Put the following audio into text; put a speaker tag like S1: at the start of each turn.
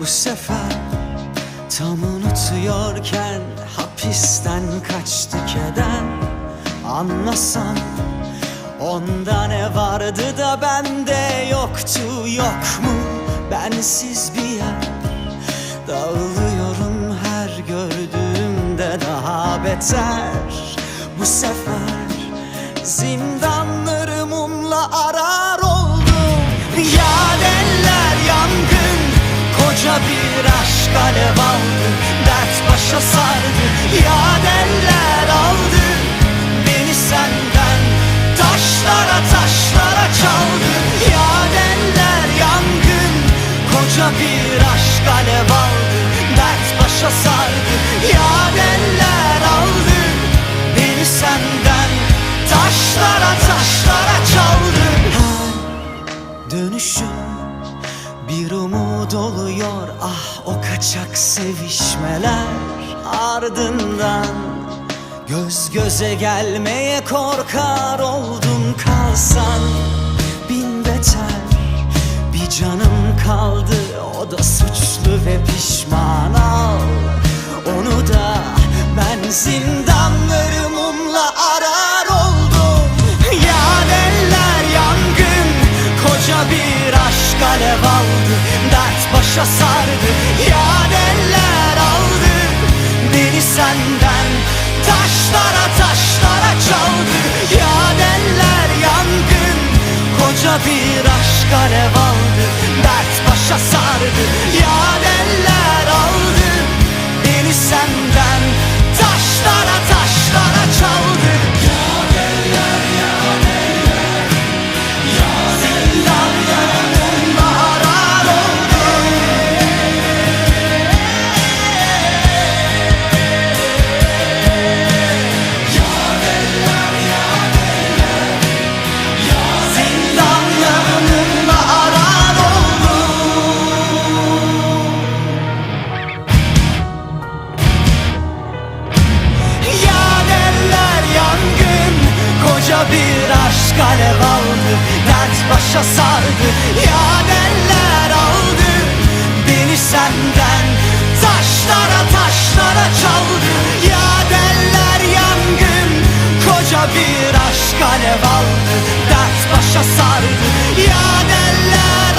S1: Bu sefer. Tam unutuyorken hapisten kaçtı keder. Anlasam onda ne vardı da bende yoktu yok mu? Bensiz bir yer. Dağılıyorum her gördüğümde daha beter. Bu sefer zindanları mumla arar alev aldı Dert başa sardı Yad eller aldı. Beni senden Taşlara taşlara çaldı. Yad eller yangın Koca bir aşk alev aldı Dert başa sardı. Yad eller aldı Beni senden Taşlara taşlara çaldı. Her dönüşüm bir umut oluyor ah o kaçak sevişmeler. Ardından Göz göze gelmeye korkar oldum kalsan. Bin beter Bir canım kaldı o da suçlu ve pişman. Al Onu da ben zindanları başa sardı. Yad eller aldı. Beni senden Taşlara taşlara çaldı. Yad eller yangın. Koca bir aşk alev aldı Dert başa sardı. Yad alev aldı Dert başa sardı Yad eller aldı. Beni senden Taşlara taşlara çaldı. Yad eller yangın Koca bir aşk alev aldı. Dert başa sardı Yad eller